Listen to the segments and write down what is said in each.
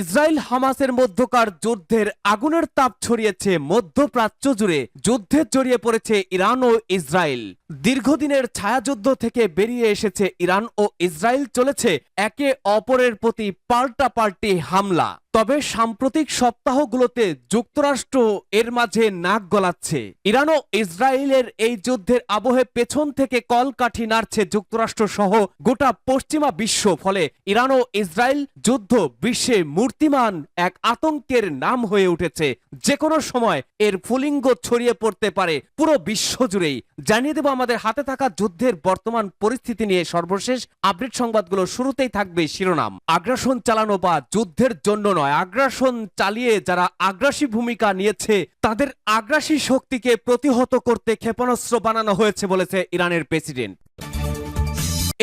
Israel হামাসের মধ্যকার যুদ্ধের আগুনের তাপ ছড়িয়েছে মধ্যপ্রাচ্য জুড়ে। যুদ্ধে জড়িয়ে পড়েছে ইরান ও ইসরায়েল। দীর্ঘদিনের ছায়াযুদ্ধ থেকে বেরিয়ে এসেছে ইরান ও ইসরায়েল চলেছে একে অপরের প্রতি পাল্টাপাল্টি হামলা। তবে সাম্প্রতিক সপ্তাহগুলোতে যুক্তরাষ্ট্র এর মাঝে নাক গলাচ্ছে। ইরান ও ইসরায়েলের এই যুদ্ধের আবহে পেছন থেকে কলকাঠি নাড়ছে যুক্তরাষ্ট্র সহ গোটা পশ্চিমা বিশ্ব, ফলে ইরান ও ইসরায়েল যুদ্ধ বিশ্বে মূর্তিমান এক আতঙ্কের নাম হয়ে উঠেছে। যে কোনো সময় এর ফুলিঙ্গ ছড়িয়ে পড়তে পারে পুরো বিশ্ব জুড়েই। জানিয়ে দেব আমাদের হাতে থাকা যুদ্ধের বর্তমান পরিস্থিতি নিয়ে সর্বশেষ আপডেট সংবাদগুলো শুরুতেই থাকবে শিরোনাম। আগ্রাসন চালানো বা যুদ্ধের জন্য নয়, আগ্রাসন চালিয়ে যারা আগ্রাসী ভূমিকা নিয়েছে, তাদের আগ্রাসী শক্তিকে প্রতিহত করতে ক্ষেপণাস্ত্র বানানো হয়েছে বলেছে ইরানের প্রেসিডেন্ট।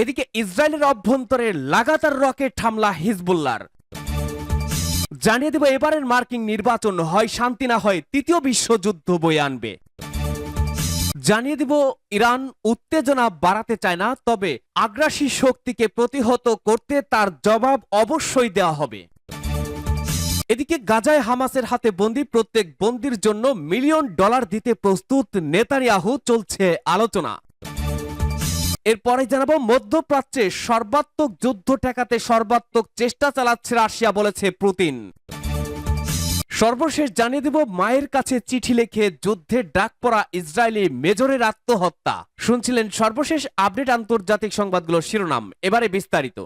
এদিকে ইসরায়েলের অভ্যন্তরে লাগাতার রকেট হামলা হিজবুল্লার জানিয়ে দেব, এবারের মার্কিং নির্বাচন হয় শান্তি না হয় তৃতীয় বিশ্বযুদ্ধ বয়ে আনবে। জানিয়ে দিব, ইরান উত্তেজনা বাড়াতে চায় না, তবে আগ্রাসী শক্তিকে প্রতিহত করতে তার জবাব অবশ্যই দেওয়া হবে। এদিকে গাজায় হামাসের হাতে বন্দি প্রত্যেক বন্দির জন্য মিলিয়ন ডলার দিতে প্রস্তুত নেতানিয়াহু চলছে আলোচনা। এরপরে জানাব, মধ্যপ্রাচ্যে সর্বাত্মক যুদ্ধ ঠেকাতে সর্বাত্মক চেষ্টা চালাচ্ছে রাশিয়া বলেছে পুতিন। সর্বশেষ জানিয়ে দেব, মায়ের কাছে চিঠি লিখে যুদ্ধের ডাক পড়া ইসরায়েলি মেজরের আত্মহত্যা। শুনছিলেন সর্বশেষ আপডেট আন্তর্জাতিক সংবাদগুলোর শিরোনাম। এবারে বিস্তারিত।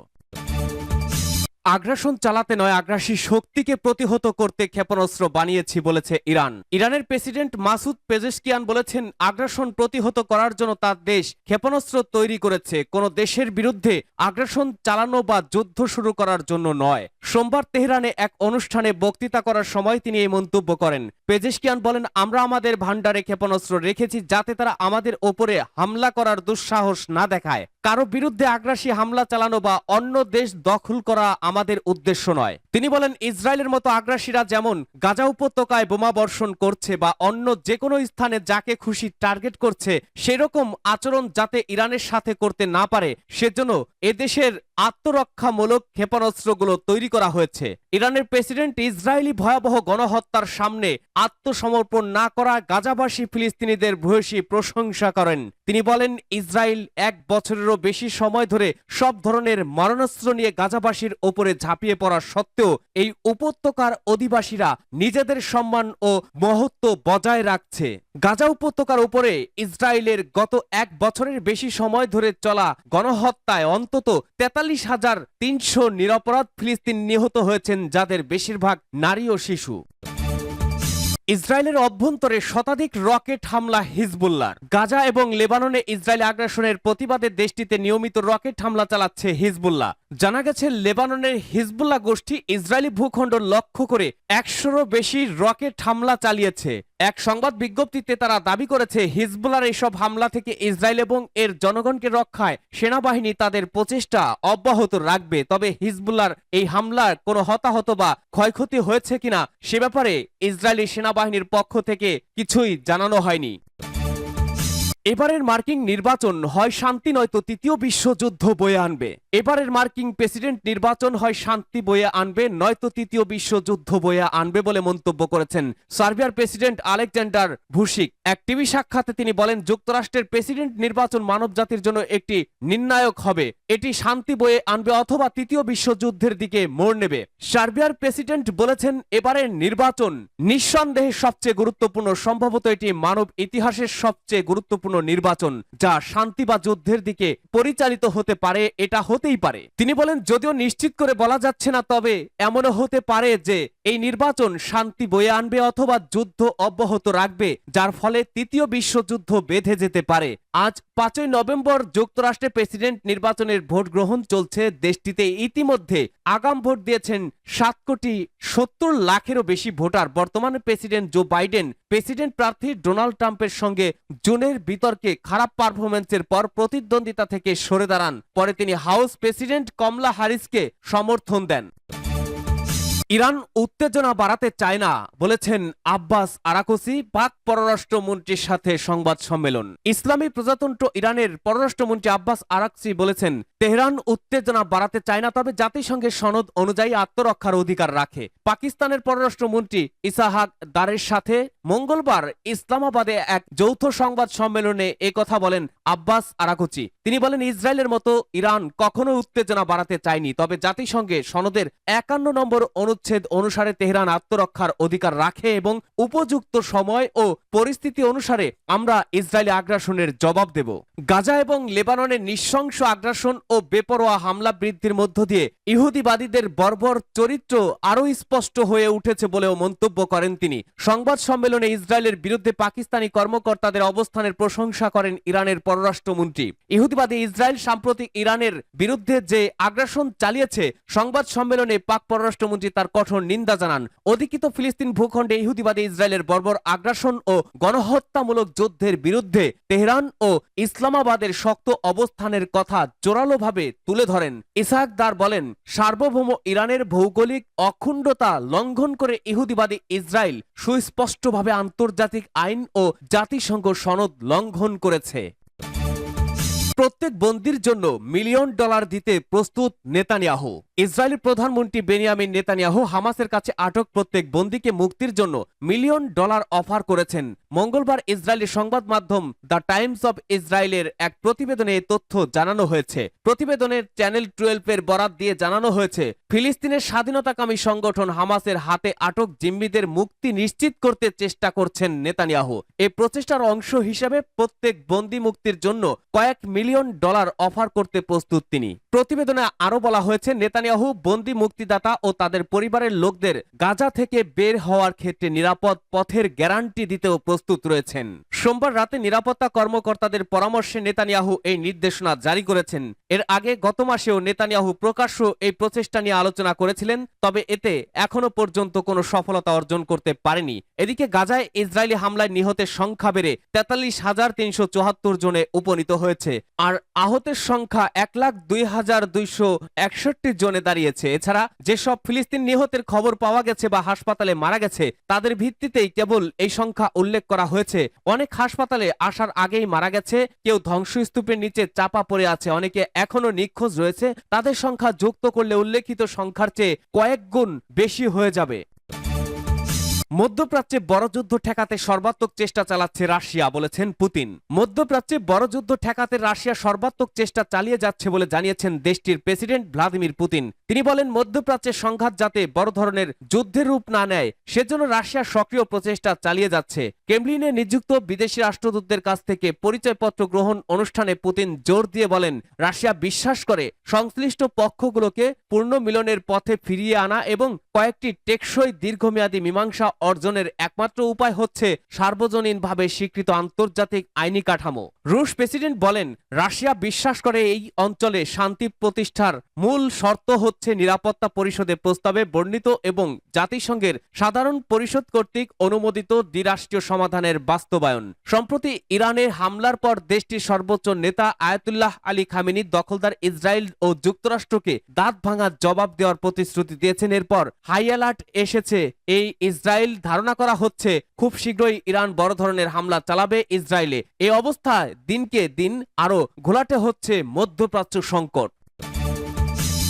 আগ্রাসন চালাতে নয়, আগ্রাসী শক্তিকে প্রতিহত করতে ক্ষেপণাস্ত্র বানিয়েছি বলেছে ইরান। ইরানের প্রেসিডেন্ট মাসুদ পেজেশকিয়ান বলেছেন, আগ্রাসন প্রতিহত করার জন্য তার দেশ ক্ষেপণাস্ত্র তৈরি করেছে। কোনো দেশের বিরুদ্ধে আগ্রাসন চালানো বা যুদ্ধ শুরু করার জন্য নয়। সোমবার তেহরানে এক অনুষ্ঠানে বক্তৃতা করার সময় তিনি এই মন্তব্য করেন। পেজেশকিয়ান বলেন, আমরা আমাদের ভান্ডারে ক্ষেপণাস্ত্র রেখেছি যাতে তারা আমাদের ওপরে হামলা করার দুঃসাহস না দেখায়। কারও বিরুদ্ধে আগ্রাসী হামলা চালানো বা অন্য দেশ দখল করা আমাদের উদ্দেশ্য নয়। তিনি বলেন, ইসরায়েলের মতো আগ্রাসীরা যেমন গাজা উপত্যকায় বোমা বর্ষণ করছে বা অন্য যে কোনো স্থানে যাকে খুশি টার্গেট করছে, সেরকম আচরণ যাতে ইরানের সাথে করতে না পারে, সেজন্য এদেশের আত্মরক্ষামূলক ক্ষেপণাস্ত্রগুলো তৈরি করা হয়েছে। ইরানের প্রেসিডেন্ট ইসরায়েলি ভয়াবহ গণহত্যার সামনে আত্মসমর্পণ না করা গাজাবাসী ফিলিস্তিনিদের ভূয়সী প্রশংসা করেন। তিনি বলেন, ইসরায়েল এক বছরেরও বেশি সময় ধরে সব ধরনের মারণাস্ত্র নিয়ে গাজাবাসীর ওপরে ঝাঁপিয়ে পড়া সত্ত্বেও এই উপত্যকার অধিবাসীরা নিজেদের সম্মান ও মহত্ব বজায় রাখছে। গাজা উপত্যকার উপরে ইসরায়েলের গত এক বছরের বেশি সময় ধরে চলা গণহত্যায় অন্তত তেতাল্লিশ হাজার তিনশো নিরপরাধ ফিলিস্তিন নিহত হয়েছেন যাদের বেশিরভাগ নারী ও শিশু। ইসরায়েলের অভ্যন্তরে শতাধিক রকেট হামলা হিজবুল্লার গাজা এবং লেবাননে ইসরায়েল আগ্রাসনের প্রতিবাদে দেশটিতে নিয়মিত রকেট হামলা চালাচ্ছে হিজবুল্লাহ। জানা গেছে, লেবাননের হিজবুল্লাহ গোষ্ঠী ইসরায়েলি ভূখণ্ড লক্ষ্য করে একশোরও বেশি রকেট হামলা চালিয়েছে। এক সংবাদ বিজ্ঞপ্তিতে তারা দাবি করেছে হিজবুলার এইসব হামলা থেকে ইসরায়েল এবং এর জনগণকে রক্ষায় সেনাবাহিনী তাদের প্রচেষ্টা অব্যাহত রাখবে। তবে হিজবুল্লার এই হামলার কোনো হতাহত বা ক্ষয়ক্ষতি হয়েছে কিনা সে ব্যাপারে ইসরায়েলি সেনাবাহিনীর পক্ষ থেকে কিছুই জানানো হয়নি। এবারের মার্কিং নির্বাচন হয় শান্তি নয়তো তৃতীয় বিশ্বযুদ্ধ বয়ে আনবে। এবারের মার্কিং প্রেসিডেন্ট নির্বাচন হয় শান্তি বয়ে আনবে, নয়তো তৃতীয় বিশ্বযুদ্ধ বয়ে আনবে বলে মন্তব্য করেছেন সার্বিয়ার প্রেসিডেন্ট আলেকজান্ডার ভুসিক এক টিভি সাক্ষাতে তিনি বলেন, যুক্তরাষ্ট্রের প্রেসিডেন্ট নির্বাচন মানব জাতির জন্য একটি নির্ণায়ক হবে। এটি শান্তি বয়ে আনবে অথবা তৃতীয় বিশ্বযুদ্ধের দিকে মোড় নেবে। সার্বিয়ার প্রেসিডেন্ট বলেছেন, এবারের নির্বাচন নিঃসন্দেহে সবচেয়ে গুরুত্বপূর্ণ, সম্ভবত এটি মানব ইতিহাসের সবচেয়ে গুরুত্বপূর্ণ নির্বাচন, যা শান্তি বা যুদ্ধের দিকে পরিচালিত হতে পারে, এটা হতেই পারে। তিনি বলেন, যদিও নিশ্চিত করে বলা যাচ্ছে না, তবে এমনও হতে পারে যে এই নির্বাচন শান্তি বয়ে আনবে অথবা যুদ্ধ অব্যাহত রাখবে, যার ফলে তৃতীয় বিশ্বযুদ্ধ বেঁধে যেতে পারে। আজ পাঁচই নভেম্বর যুক্তরাষ্ট্রের প্রেসিডেন্ট নির্বাচনের ভোট গ্রহণ চলছে। দেশটিতে ইতিমধ্যে আগাম ভোট দিয়েছেন সাত কোটি সত্তর লাখেরও বেশি ভোটার। বর্তমানে প্রেসিডেন্ট জো বাইডেন প্রেসিডেন্ট প্রার্থী ডোনাল্ড ট্রাম্পের সঙ্গে জুনের বিতর্কে খারাপ পারফরমেন্সের পর প্রতিদ্বন্দ্বিতা থেকে সরে দাঁড়ান। পরে তিনি হাউস প্রেসিডেন্ট কমলা হারিসকে সমর্থন দেন। ইরান উত্তেজনা বাড়াতে চায় না, বলেছেন আব্বাস আরাকসি, পাক পররাষ্ট্রমন্ত্রীর সাথে সংবাদ সম্মেলন। ইসলামী প্রজাতন্ত্র ইরানের পররাষ্ট্রমন্ত্রী আব্বাস আরাকসি বলেছেন, তেহরান উত্তেজনা বাড়াতে চায় না, তবে জাতিসংঘের সনদ অনুযায়ী আত্মরক্ষার অধিকার রাখে। পাকিস্তানের পররাষ্ট্রমন্ত্রী ইসাহাক দারের সাথে মঙ্গলবার ইসলামাবাদে এক যৌথ সংবাদ সম্মেলনে এ কথা বলেন আব্বাস আরাকুচি। তিনি বলেন, ইসরায়েলের মতো ইরান কখনো উত্তেজনা বাড়াতে চায়নি, তবে জাতিসংঘে সনদের একান্ন নম্বর অনুচ্ছেদ অনুসারে তেহরান আত্মরক্ষার অধিকার রাখে এবং উপযুক্ত সময় ও পরিস্থিতি অনুসারে আমরা ইসরায়েলি আগ্রাসনের জবাব দেব। গাজা এবং লেবাননের নৃশংস আগ্রাসন ও বেপরোয়া হামলা বৃদ্ধির মধ্য দিয়ে ইহুদিবাদীদের বর্বর চরিত্র আরও স্পষ্ট হয়ে উঠেছে বলেও মন্তব্য করেন তিনি। সংবাদ সম্মেলনে ইসরায়েলের বিরুদ্ধে পাকিস্তানি কর্মকর্তাদের অবস্থানের প্রশংসা করেন ইরানের পররাষ্ট্রমন্ত্রী। ইহুদিবাদী ইসরায়েল সাম্প্রতিক ইরানের বিরুদ্ধে যে আগ্রাসন চালিয়েছে, সংবাদ সম্মেলনে পাক পররাষ্ট্রমন্ত্রী তার কঠোর নিন্দা জানান। অধিকৃত ফিলিস্তিন ভূখণ্ডে ইহুদিবাদী ইসরায়েলের বর্বর আগ্রাসন ও গণহত্যামূলক যুদ্ধের বিরুদ্ধে তেহরান ও ইসলামাবাদের শক্ত অবস্থানের কথা জোরালোভাবে তুলে ধরেন। ইসাহাক দার বলেন, সার্বভৌম ইরানের ভৌগোলিক অখণ্ডতা লঙ্ঘন করে ইহুদিবাদী ইসরায়েল সুস্পষ্টভাবে আন্তর্জাতিক আইন ও জাতিসংঘ সনদ লঙ্ঘন করেছে। প্রত্যেক বন্দির জন্য মিলিয়ন ডলার দিতে প্রস্তুত নেতানিয়াহু। ইসরায়েলের প্রধানমন্ত্রী বেনিয়ামিন নেতানিয়াহু হামাসের কাছে আটক প্রত্যেক বন্দীকে মুক্তির জন্য মিলিয়ন ডলার অফার করেছেন। মঙ্গলবার ইসরায়েলি সংবাদ মাধ্যম দ্য টাইমস অব ইসরায়েলের এক প্রতিবেদনে তথ্য জানানো হয়েছে। প্রতিবেদনের চ্যানেল টুয়েলভের বরাত দিয়ে জানানো হয়েছে ফিলিস্তিনের স্বাধীনতাকামী সংগঠন হামাসের হাতে আটক জিম্মিদের মুক্তি নিশ্চিত করতে চেষ্টা করছেন নেতানিয়াহু। এই প্রচেষ্টার অংশ হিসেবে প্রত্যেক বন্দি মুক্তির জন্য কয়েক মিলিয়ন ডলার অফার করতে প্রস্তুত তিনি। প্রতিবেদনে আরও বলা হয়েছে, নেতানিয়াহু বন্দি মুক্তিদাতা ও তাদের পরিবারের লোকদের গাজা থেকে বের হওয়ার ক্ষেত্রে নিরাপদ পথের গ্যারান্টি দিতেও প্রস্তুত রয়েছেন। সোমবার রাতে নিরাপত্তা কর্মকর্তাদের পরামর্শে নেতানিয়াহু এই নির্দেশনা জারি করেছেন। এর আগে গত মাসেও নেতানিয়াহু প্রকাশ্য এই প্রচেষ্টা নিয়ে আলোচনা করেছিলেন, তবে এতে এখনও পর্যন্ত কোনো সফলতা অর্জন করতে পারেনি। এদিকে গাজায় ইসরায়েলি হামলায় নিহতের সংখ্যা বেড়ে তেতাল্লিশ হাজার তিনশো চুয়াত্তর জনে উপনীত হয়েছে, আর আহতের সংখ্যা এক লাখ দুই হাজার দুইশো একষট্টি জনে দাঁড়িয়েছে। এছাড়া যেসব ফিলিস্তিন নিহতের খবর পাওয়া গেছে বা হাসপাতালে মারা গেছে, তাদের ভিত্তিতেই কেবল এই সংখ্যা উল্লেখ করা হয়েছে। অনেক হাসপাতালে আসার আগেই মারা গেছে, কেউ ধ্বংসস্তূপের নিচে চাপা পড়ে আছে, অনেকে এখনও নিখোঁজ রয়েছে। তাদের সংখ্যা যুক্ত করলে উল্লেখিত সংখ্যার চেয়ে কয়েক গুণ বেশি হয়ে যাবে। মধ্যপ্রাচ্যে বড় যুদ্ধ ঠেকাতে সর্বাত্মক চেষ্টা চালাচ্ছে রাশিয়া, বলেছেন পুতিন। মধ্যপ্রাচ্যে বড় যুদ্ধ ঠেকাতে রাশিয়া সর্বাত্মক চেষ্টা চালিয়ে যাচ্ছে বলে জানিয়েছেন দেশটির প্রেসিডেন্ট ভ্লাদিমির পুতিন। তিনি বলেন মধ্যপ্রাচ্যের সংঘাত যাতে বড় ধরনের যুদ্ধের রূপ না নেয়, সেজন্য রাশিয়া সক্রিয় প্রচেষ্টা চালিয়ে যাচ্ছে। ক্রেমলিনে নিযুক্ত বিদেশি রাষ্ট্রদূতদের কাছ থেকে পরিচয়পত্র গ্রহণ অনুষ্ঠানে পুতিন জোর দিয়ে বলেন, রাশিয়া বিশ্বাস করে সংশ্লিষ্ট পক্ষগুলোকে পূর্ণ মিলনের পথে ফিরিয়ে আনা এবং কয়েকটি টেকসই দীর্ঘমেয়াদী মীমাংসা অর্জনের একমাত্র উপায় হচ্ছে সার্বজনীনভাবে স্বীকৃত আন্তর্জাতিক আইনি কাঠামো। রুশ প্রেসিডেন্ট বলেন, রাশিয়া বিশ্বাস করে এই অঞ্চলে শান্তি প্রতিষ্ঠার মূল শর্ত হচ্ছে নিরাপত্তা পরিষদের প্রস্তাবে বর্ণিত এবং জাতিসংঘের সাধারণ পরিষদ কর্তৃক অনুমোদিত দ্বিরাষ্ট্রীয় সমাধানের বাস্তবায়ন। সম্প্রতি ইরানের হামলার পর দেশটির সর্বোচ্চ নেতা আয়াতুল্লাহ আলী খামিনি দখলদার ইসরায়েল ও যুক্তরাষ্ট্রকে দাঁত ভাঙার জবাব দেওয়ার প্রতিশ্রুতি দিয়েছেন। এরপর হাই অ্যালার্ট এসেছে, এই ইসরায়েল ধারণা করা হচ্ছে খুব শীঘ্রই ইরান বড় ধরনের হামলা চালাবে ইসরায়েলে। এ অবস্থায় দিনকে দিন আরও ঘোলাটে হচ্ছে মধ্যপ্রাচ্য সংকট।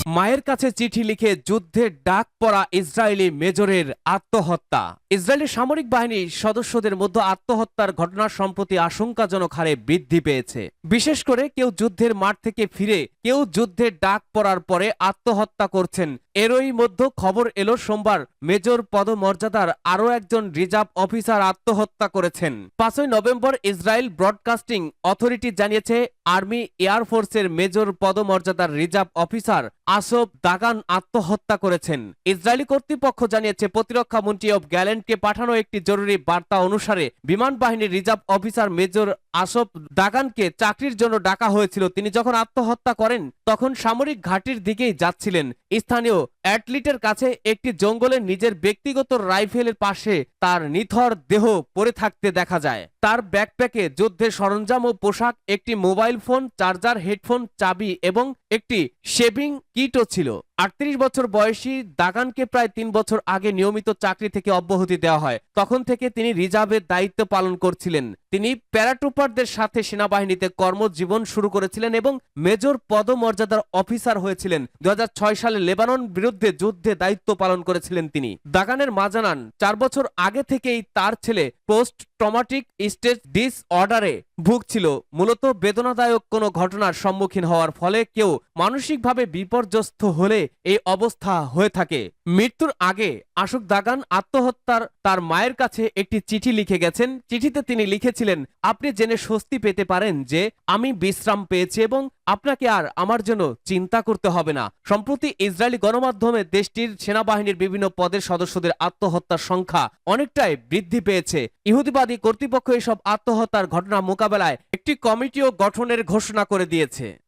মায়ের কাছে চিঠি লিখে যুদ্ধের ডাক পড়া ইসরায়েলি মেজরের আত্মহত্যা। ইসরায়েলের সামরিক বাহিনীর সদস্যদের মধ্যে আত্মহত্যার ঘটনা সম্প্রতি আশঙ্কাজনক হারে বৃদ্ধি পেয়েছে। বিশেষ করে কেউ যুদ্ধের মাঠ থেকে ফিরে কেউ যুদ্ধের ডাক পড়ার পরে আত্মহত্যা করছেন। এরই মধ্যে খবর এলো, সোমবার মেজর পদমর্যাদার আরও একজন রিজার্ভ অফিসার আত্মহত্যা করেছেন। পাঁচই নভেম্বর ইসরায়েল ব্রডকাস্টিং অথরিটি জানিয়েছে, আর্মি এয়ারফোর্সের মেজর পদমর্যাদার রিজার্ভ অফিসার আসফ দাগান আত্মহত্যা করেছেন। ইসরায়েলি কর্তৃপক্ষ জানিয়েছে, প্রতিরক্ষা মন্ত্রী অব গ্যালেন্টকে পাঠানো একটি জরুরি বার্তা অনুসারে বিমান বাহিনীর রিজার্ভ অফিসার মেজর আসব দাগানকে চাকরির জন্য ডাকা হয়েছিল। তিনি যখন আত্মহত্যা করেন, তখন সামরিক ঘাটির দিকেই যাচ্ছিলেন। স্থানীয় অ্যাটলিটের কাছে একটি জঙ্গলে নিজের ব্যক্তিগত রাইফেলের পাশে তার নিথর দেহ পড়ে থাকতে দেখা যায়। তার ব্যাকপ্যাকে যুদ্ধের সরঞ্জাম ও পোশাক, একটি মোবাইল ফোন, চার্জার, হেডফোন, চাবি এবং একটি শেভিং কিটও ছিল। আটত্রিশ বছর বয়সী দাগানকে প্রায় তিন বছর আগে নিয়মিত চাকরি থেকে অব্যাহতি দেওয়া হয়। তখন থেকে তিনি রিজার্ভের দায়িত্ব পালন করছিলেন। তিনি প্যারাট্রুপারদের সাথে সেনাবাহিনীতে কর্মজীবন শুরু করেছিলেন এবং মেজর পদমর্যাদার অফিসার হয়েছিলেন। দু হাজার ছয় সালে লেবানন বিরুদ্ধে যুদ্ধে দায়িত্ব পালন করেছিলেন তিনি। দাগানের মা জানান, চার বছর আগে থেকেই তার ছেলে পোস্ট ট্রমাটিক স্টেজ ডিস অর্ডারে ভুগছিল। মূলত বেদনাদায়ক কোনো ঘটনার সম্মুখীন হওয়ার ফলে কেউ মানসিকভাবে বিপর্যস্ত হলে এই অবস্থা হয়ে থাকে। মৃত্যুর আগে আশুক দাগান আত্মহত্যার তার মায়ের কাছে একটি চিঠি লিখে গেছেন। চিঠিতে তিনি লিখেছিলেন, আপনি জেনে স্বস্তি পেতে পারেন যে আমি বিশ্রাম পেয়েছি এবং আপনাকে আর আমার জন্য চিন্তা করতে হবে না। সম্প্রতি ইসরায়েলি গণমাধ্যমে দেশটির সেনাবাহিনীর বিভিন্ন পদের সদস্যদের আত্মহত্যার সংখ্যা অনেকটাই বৃদ্ধি পেয়েছে। ইহুদিবাদী কর্তৃপক্ষ এসব আত্মহত্যার ঘটনা মোকাবেলায় একটি কমিটিও গঠনের ঘোষণা করে দিয়েছে।